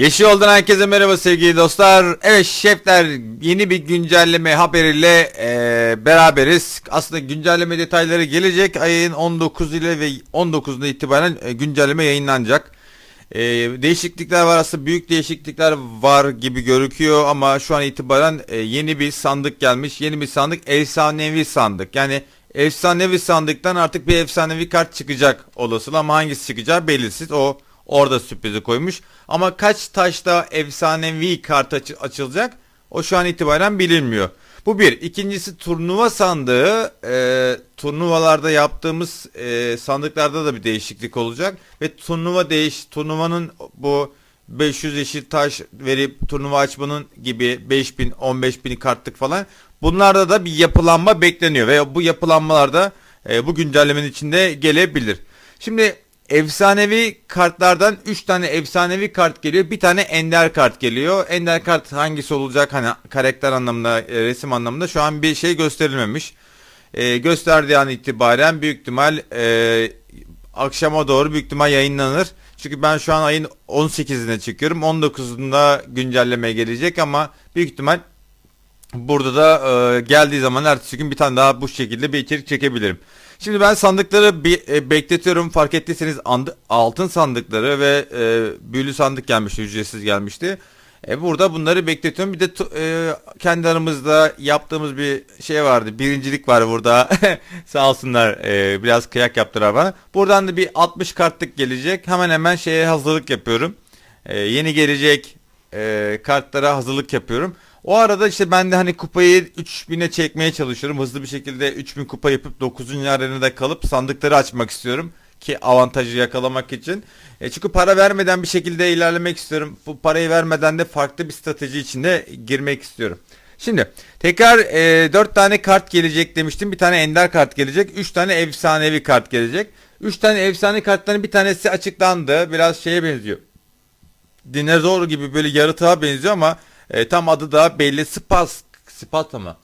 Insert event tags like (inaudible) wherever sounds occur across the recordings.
Yeşil Yoldan herkese merhaba sevgili dostlar. Evet şefler yeni bir güncelleme haberiyle eee, beraberiz. Aslında güncelleme detayları gelecek. Ayın 19 ile ve 19'unda itibaren e, güncelleme yayınlanacak. Eee, değişiklikler var aslında büyük değişiklikler var gibi görüküyor ama şu an itibaren e, yeni bir sandık gelmiş. Yeni bir sandık efsanevi sandık. Yani efsanevi sandıktan artık bir efsanevi kart çıkacak olasılığı ama hangisi çıkacağı belirsiz. O Orada sürprizi koymuş. Ama kaç taşta efsanevi kart açı- açılacak o şu an itibaren bilinmiyor. Bu bir. İkincisi turnuva sandığı. E, turnuvalarda yaptığımız e, sandıklarda da bir değişiklik olacak. Ve turnuva değiş turnuvanın bu 500 yeşil taş verip turnuva açmanın gibi 5000 15000 kartlık falan bunlarda da bir yapılanma bekleniyor ve bu yapılanmalarda e, bu güncellemenin içinde gelebilir. Şimdi efsanevi kartlardan 3 tane efsanevi kart geliyor. Bir tane ender kart geliyor. Ender kart hangisi olacak hani karakter anlamında, e, resim anlamında şu an bir şey gösterilmemiş. E, gösterdiği an itibaren büyük ihtimal e, akşama doğru büyük ihtimal yayınlanır. Çünkü ben şu an ayın 18'ine çıkıyorum. 19'unda güncelleme gelecek ama büyük ihtimal Burada da e, geldiği zaman ertesi gün bir tane daha bu şekilde bir içerik çekebilirim. Şimdi ben sandıkları bir e, bekletiyorum. Fark ettiyseniz altın sandıkları ve e, büyülü sandık gelmişti, ücretsiz gelmişti. E, burada bunları bekletiyorum. Bir de e, kendi aramızda yaptığımız bir şey vardı. Birincilik var burada. (laughs) Sağ olsunlar e, biraz kıyak yaptılar bana. Buradan da bir 60 kartlık gelecek. Hemen hemen şeye hazırlık yapıyorum. E, yeni gelecek e, kartlara hazırlık yapıyorum. O arada işte ben de hani kupayı 3000'e çekmeye çalışıyorum. Hızlı bir şekilde 3000 kupa yapıp 9. arenada kalıp sandıkları açmak istiyorum. Ki avantajı yakalamak için. E çünkü para vermeden bir şekilde ilerlemek istiyorum. Bu parayı vermeden de farklı bir strateji içinde girmek istiyorum. Şimdi tekrar e, 4 tane kart gelecek demiştim. Bir tane ender kart gelecek. 3 tane efsanevi kart gelecek. 3 tane efsane kartların bir tanesi açıklandı. Biraz şeye benziyor dinozor gibi böyle yaratığa benziyor ama e, tam adı da belli. Spas, Spata mı?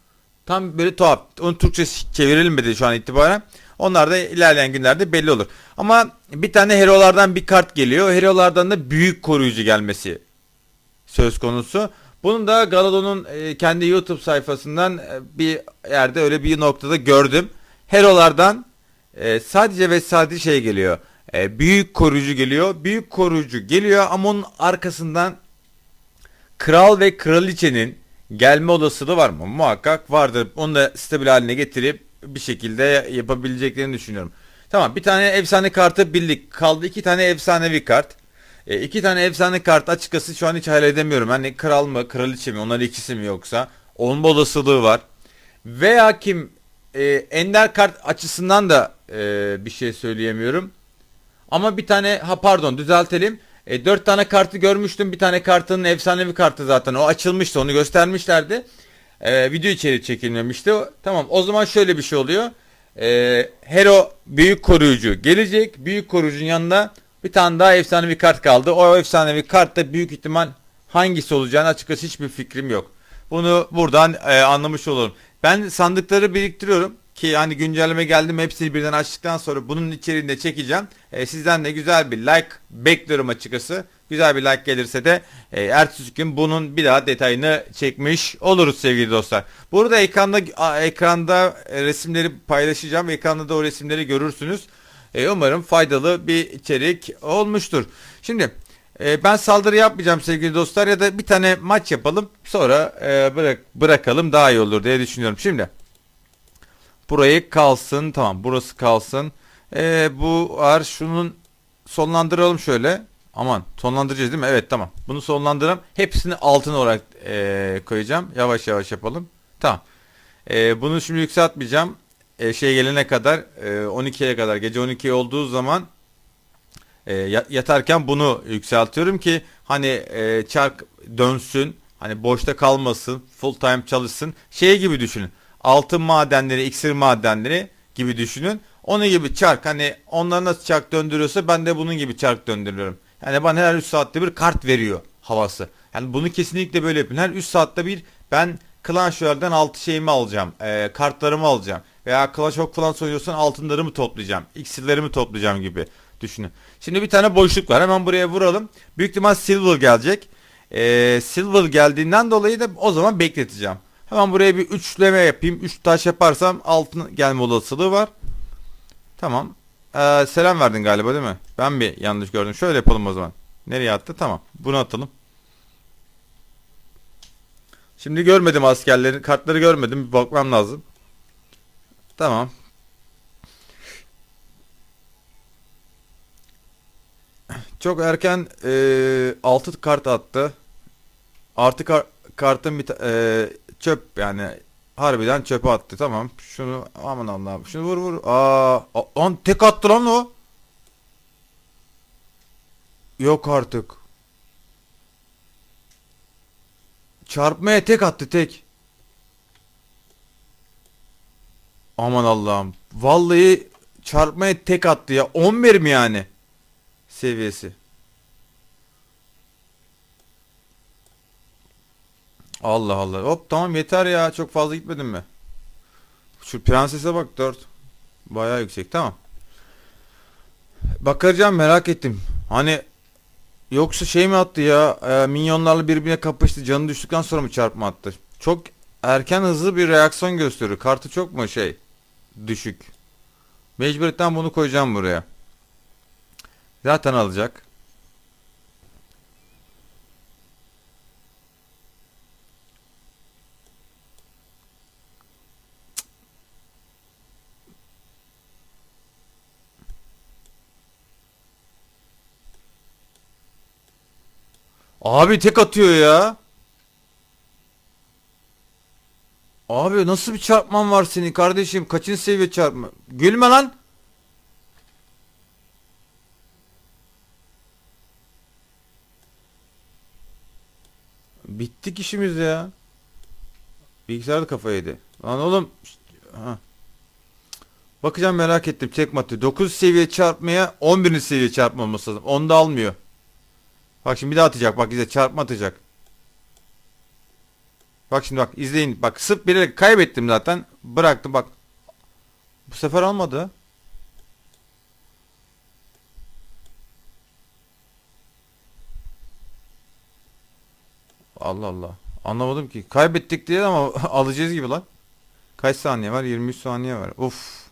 Tam böyle tuhaf. Onu Türkçe çevirelim dedi şu an itibaren. Onlar da ilerleyen günlerde belli olur. Ama bir tane herolardan bir kart geliyor. Herolardan da büyük koruyucu gelmesi söz konusu. Bunun da Galadon'un e, kendi YouTube sayfasından e, bir yerde öyle bir noktada gördüm. Herolardan e, sadece ve sadece şey geliyor. Büyük koruyucu geliyor. Büyük koruyucu geliyor ama onun arkasından kral ve kraliçenin gelme olasılığı var mı? Muhakkak vardır. Onu da stabil haline getirip bir şekilde yapabileceklerini düşünüyorum. Tamam bir tane efsane kartı bildik. Kaldı iki tane efsanevi kart. E, iki tane efsane kart açıkçası şu an hiç hayal edemiyorum. Hani kral mı kraliçe mi onlar ikisi mi yoksa. Olma olasılığı var. Veya kim e, ender kart açısından da e, bir şey söyleyemiyorum. Ama bir tane ha pardon düzeltelim. E, 4 tane kartı görmüştüm. Bir tane kartının efsanevi kartı zaten. O açılmıştı. Onu göstermişlerdi. E, video içeri çekilmemişti. Tamam. O zaman şöyle bir şey oluyor. E, Hero büyük koruyucu gelecek. Büyük koruyucunun yanında bir tane daha efsanevi kart kaldı. O efsanevi kart da büyük ihtimal hangisi olacağını açıkçası hiçbir fikrim yok. Bunu buradan e, anlamış olalım. Ben sandıkları biriktiriyorum ki hani güncelleme geldi mi hepsini birden açtıktan sonra bunun içeriğinde çekeceğim. E, sizden de güzel bir like bekliyorum açıkçası. Güzel bir like gelirse de e, ertesi gün bunun bir daha detayını çekmiş oluruz sevgili dostlar. Burada ekranda ekranda resimleri paylaşacağım. Ekranda da o resimleri görürsünüz. E, umarım faydalı bir içerik olmuştur. Şimdi e, ben saldırı yapmayacağım sevgili dostlar ya da bir tane maç yapalım sonra e, bırak bırakalım daha iyi olur diye düşünüyorum. Şimdi burayı kalsın tamam burası kalsın. E, bu var şunun sonlandıralım şöyle. Aman sonlandıracağız değil mi? Evet tamam. Bunu sonlandıralım. Hepsini altın olarak e, koyacağım. Yavaş yavaş yapalım. Tamam. E, bunu şimdi yükseltmeyeceğim. E, şey gelene kadar e, 12'ye kadar gece 12 olduğu zaman e, ya- yatarken bunu yükseltiyorum ki hani e, çark dönsün hani boşta kalmasın full time çalışsın şey gibi düşünün altın madenleri iksir madenleri gibi düşünün onun gibi çark hani onlar nasıl çark döndürüyorsa ben de bunun gibi çark döndürüyorum yani bana her 3 saatte bir kart veriyor havası yani bunu kesinlikle böyle yapın her 3 saatte bir ben Clash Royale'den altı şeyimi alacağım e, kartlarımı alacağım veya Clash of Clans oynuyorsan altınlarımı toplayacağım iksirlerimi toplayacağım gibi düşünün. Şimdi bir tane boşluk var. Hemen buraya vuralım. Büyük ihtimal silver gelecek. Ee, silver geldiğinden dolayı da o zaman bekleteceğim. Hemen buraya bir üçleme yapayım. Üç taş yaparsam altın gelme olasılığı var. Tamam. Ee, selam verdin galiba değil mi? Ben bir yanlış gördüm. Şöyle yapalım o zaman. Nereye attı? Tamam. Bunu atalım. Şimdi görmedim askerlerin. Kartları görmedim. Bir bakmam lazım. Tamam. Çok erken e, 6 kart attı. Artı kar- kartın bir e, çöp yani harbiden çöpe attı. Tamam. Şunu aman Allah'ım. Şunu vur vur. Aa, lan tek attı lan o. Yok artık. Çarpmaya tek attı tek. Aman Allah'ım. Vallahi çarpmaya tek attı ya. 11 mi yani? Seviyesi. Allah Allah. Hop tamam yeter ya. Çok fazla gitmedin mi? Şu prensese bak 4. Bayağı yüksek. Tamam. Bakacağım merak ettim. Hani yoksa şey mi attı ya? E, minyonlarla birbirine kapıştı. Canı düştükten sonra mı çarpma attı? Çok erken hızlı bir reaksiyon gösteriyor. Kartı çok mu şey? Düşük. Mecburiyetten bunu koyacağım buraya. Zaten alacak. Abi tek atıyor ya. Abi nasıl bir çarpman var senin kardeşim? Kaçıncı seviye çarpma? Gülme lan. Bittik işimiz ya. Bilgisayar da kafayı yedi. Lan oğlum. Ha. Bakacağım merak ettim. Tek matı. 9 seviye çarpmaya 11. seviye çarpma olması lazım. Onda almıyor. Bak şimdi bir daha atacak. Bak izle çarpma atacak. Bak şimdi bak izleyin. Bak sırf bilerek kaybettim zaten. Bıraktım bak. Bu sefer almadı. Allah Allah. Anlamadım ki. Kaybettik diye ama (laughs) alacağız gibi lan. Kaç saniye var? 23 saniye var. Of.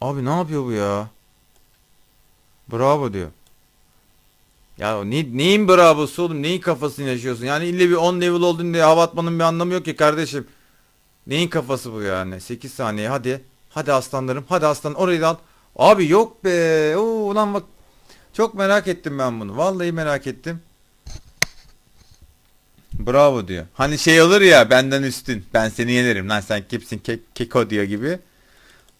Abi ne yapıyor bu ya? Bravo diyor. Ya ne, neyin bravosu oğlum? Neyin kafasını yaşıyorsun? Yani ille bir 10 level oldun diye hava atmanın bir anlamı yok ki kardeşim. Neyin kafası bu yani? 8 saniye hadi. Hadi aslanlarım. Hadi aslan orayı da al. Abi yok be. Oo, ulan bak. Çok merak ettim ben bunu. Vallahi merak ettim. Bravo diyor. Hani şey olur ya benden üstün. Ben seni yenerim lan sen kimsin ke keko diyor gibi.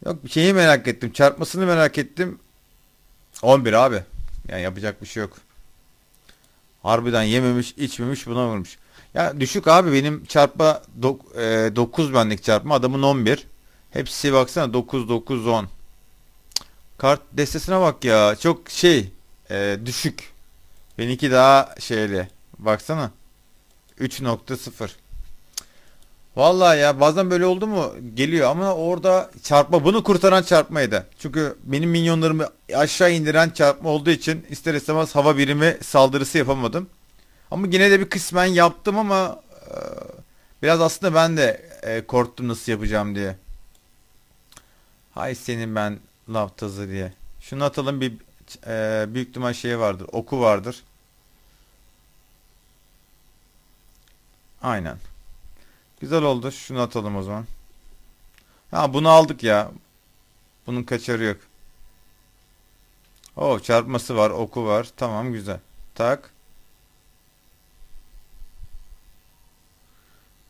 Yok bir şeyi merak ettim. Çarpmasını merak ettim. 11 abi. Yani yapacak bir şey yok. Harbiden yememiş, içmemiş buna vurmuş. Ya düşük abi benim çarpma 9 benlik çarpma adamın 11. Hepsi baksana 9 9 10. Kart destesine bak ya. Çok şey e, düşük. Benimki daha şeyli. Baksana. 3.0. Vallahi ya bazen böyle oldu mu geliyor ama orada çarpma bunu kurtaran çarpmaydı. Çünkü benim minyonlarımı aşağı indiren çarpma olduğu için ister istemez hava birimi saldırısı yapamadım. Ama yine de bir kısmen yaptım ama e, biraz aslında ben de e, korktum nasıl yapacağım diye. Hay senin ben laftazı diye. Şunu atalım bir e, büyük ihtimal şey vardır. Oku vardır. Aynen. Güzel oldu. Şunu atalım o zaman. Ha bunu aldık ya. Bunun kaçarı yok. Oo çarpması var, oku var. Tamam güzel. Tak.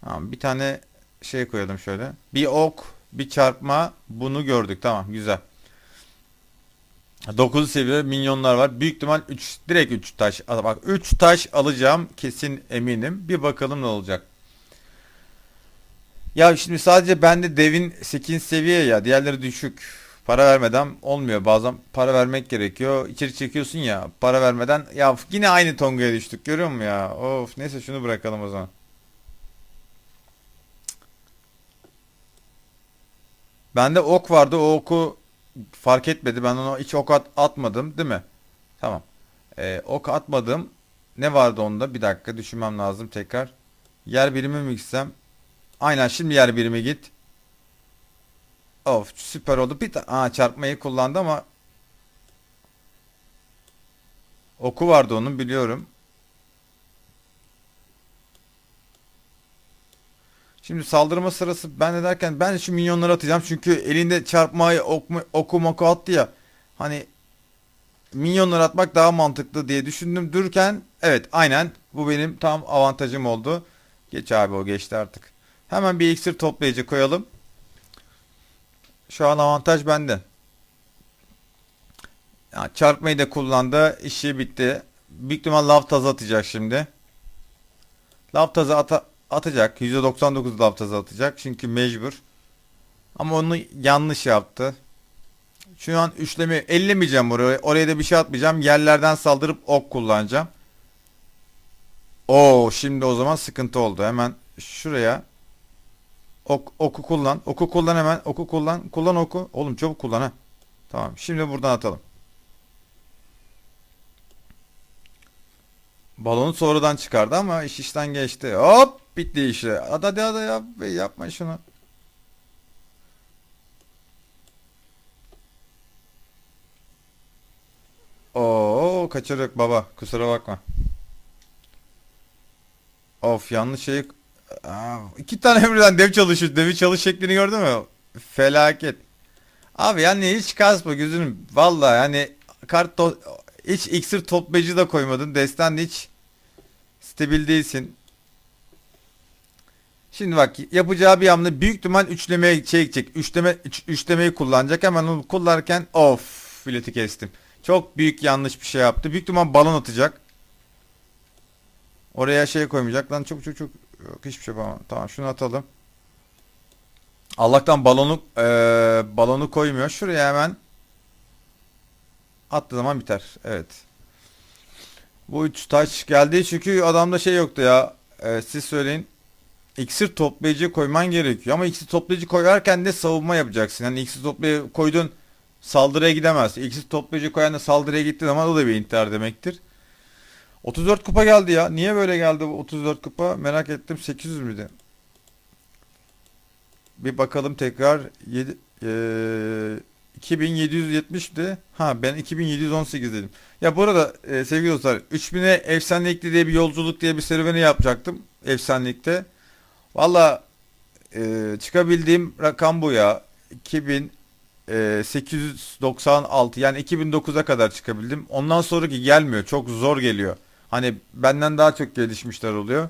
Tamam bir tane şey koyalım şöyle. Bir ok, bir çarpma. Bunu gördük. Tamam güzel. 9 seviye minyonlar var. Büyük ihtimal 3 direkt 3 taş. Bak 3 taş alacağım kesin eminim. Bir bakalım ne olacak. Ya şimdi sadece bende devin 8 seviye ya. Diğerleri düşük. Para vermeden olmuyor. Bazen para vermek gerekiyor. İçeri çekiyorsun ya. Para vermeden ya yine aynı tongaya düştük. Görüyor musun ya? Of neyse şunu bırakalım o zaman. Bende ok vardı. O oku fark etmedi. Ben ona hiç ok at- atmadım değil mi? Tamam. Ee, ok atmadım. Ne vardı onda? Bir dakika düşünmem lazım tekrar. Yer birimi mi gitsem? Aynen şimdi yer birimi git. Of süper oldu. Bir Aa, çarpmayı kullandı ama oku vardı onun biliyorum. Şimdi saldırma sırası ben de derken ben şu minyonları atacağım. Çünkü elinde çarpmayı oku, oku moku attı ya. Hani minyonları atmak daha mantıklı diye düşündüm dururken evet aynen bu benim tam avantajım oldu. Geç abi o geçti artık. Hemen bir iksir toplayıcı koyalım. Şu an avantaj bende. Ya, çarpmayı da kullandı. işi bitti. Büyük ihtimal lav tazı atacak şimdi. Lav tazı ata- atacak. %99 lav tazı atacak. Çünkü mecbur. Ama onu yanlış yaptı. Şu an üçlemi ellemeyeceğim oraya. Oraya da bir şey atmayacağım. Yerlerden saldırıp ok kullanacağım. Oo şimdi o zaman sıkıntı oldu. Hemen şuraya ok, oku kullan. Oku kullan hemen. Oku kullan. Kullan oku. Oğlum çabuk kullan ha. Tamam. Şimdi buradan atalım. Balonu sonradan çıkardı ama iş işten geçti. Hop bitti işi. Hadi hadi hadi yap, yapma şunu. Oo kaçırdık baba. Kusura bakma. Of yanlış şey. Aa, iki tane birden dev çalışıyor. Devi çalış şeklini gördün mü? Felaket. Abi yani hiç kasma gözünüm. Vallahi yani kart to- hiç iksir toplayıcı da koymadın. Destan hiç stabil değilsin. Şimdi bak yapacağı bir hamle büyük ihtimal üçlemeye çekecek. Üçleme üç, üçlemeyi kullanacak. Hemen onu kullanırken of fileti kestim. Çok büyük yanlış bir şey yaptı. Büyük ihtimal balon atacak. Oraya şey koymayacak. Lan çok çok çok yok hiçbir şey yapamam. Tamam şunu atalım. Allah'tan balonu eee, balonu koymuyor. Şuraya hemen attığı zaman biter. Evet. Bu üç taş geldi çünkü adamda şey yoktu ya. Eee, siz söyleyin. İksir toplayıcı koyman gerekiyor. Ama iksir toplayıcı koyarken de savunma yapacaksın. Yani iksir toplayıcı koydun saldırıya gidemez. İksir toplayıcı koyan da saldırıya gittiği zaman o da bir intihar demektir. 34 kupa geldi ya. Niye böyle geldi bu 34 kupa? Merak ettim. 800 müydü? Bir bakalım tekrar. 7, eee 2770'ti. Ha ben 2718 dedim. Ya bu arada e, sevgili dostlar 3000'e efsanelikli diye bir yolculuk diye bir serüveni yapacaktım. Efsanelikte. Valla e, çıkabildiğim rakam bu ya. 2896 yani 2009'a kadar çıkabildim. Ondan sonraki gelmiyor. Çok zor geliyor. Hani benden daha çok gelişmişler oluyor.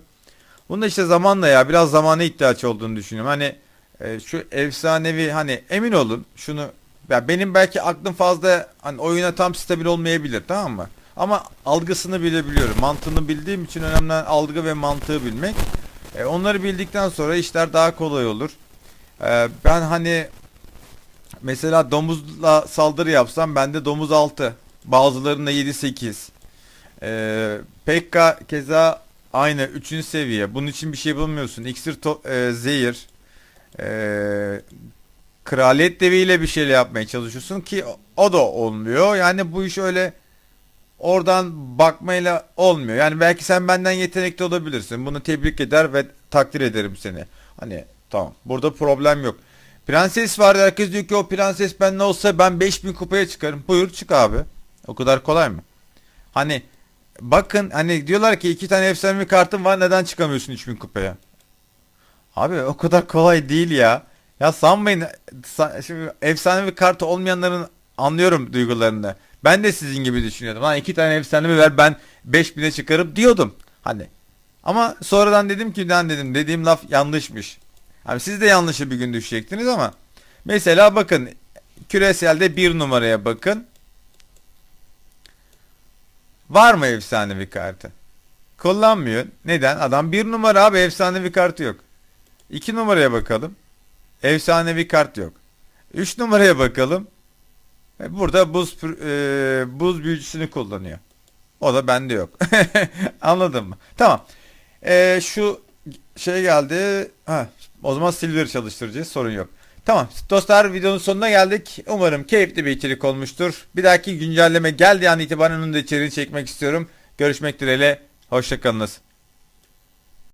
Bunda işte zamanla ya biraz zamana ihtiyaç olduğunu düşünüyorum. Hani e, şu efsanevi hani emin olun şunu ya benim belki aklım fazla hani oyuna tam stabil olmayabilir tamam mı? Ama algısını bilebiliyorum. Mantığını bildiğim için önemli algı ve mantığı bilmek. E, onları bildikten sonra işler daha kolay olur. E, ben hani mesela domuzla saldırı yapsam bende domuz 6. Bazılarında 7-8. E, Pekka keza aynı 3. seviye. Bunun için bir şey bulmuyorsun. İksir e, zehir. E, kraliyet deviyle bir şeyle yapmaya çalışıyorsun ki o da olmuyor. Yani bu iş öyle oradan bakmayla olmuyor. Yani belki sen benden yetenekli olabilirsin. Bunu tebrik eder ve takdir ederim seni. Hani tamam. Burada problem yok. Prenses var. Herkes diyor ki o prenses ben ne olsa ben 5000 kupaya çıkarım. Buyur çık abi. O kadar kolay mı? Hani bakın hani diyorlar ki iki tane efsanevi kartın var neden çıkamıyorsun 3000 kupaya? Abi o kadar kolay değil ya. Ya sanmayın sa- şimdi efsanevi kartı olmayanların anlıyorum duygularını. Ben de sizin gibi düşünüyordum. Lan iki tane efsanevi ver ben 5000'e çıkarım diyordum. Hani. Ama sonradan dedim ki lan dedim dediğim laf yanlışmış. Hani siz de yanlışı bir gün düşecektiniz ama. Mesela bakın küreselde bir numaraya bakın. Var mı efsanevi kartı? Kullanmıyor. Neden? Adam bir numara abi efsanevi kartı yok. İki numaraya bakalım. Efsanevi kart yok. 3 numaraya bakalım. E, Burada buz e, buz büyücüsünü kullanıyor. O da bende yok. (laughs) Anladın mı? Tamam. E, şu şey geldi. Ha, o zaman silver çalıştıracağız. Sorun yok. Tamam dostlar videonun sonuna geldik. Umarım keyifli bir içerik olmuştur. Bir dahaki güncelleme geldiği an itibaren onun da içeriğini çekmek istiyorum. Görüşmek dileğiyle. Hoşçakalınız.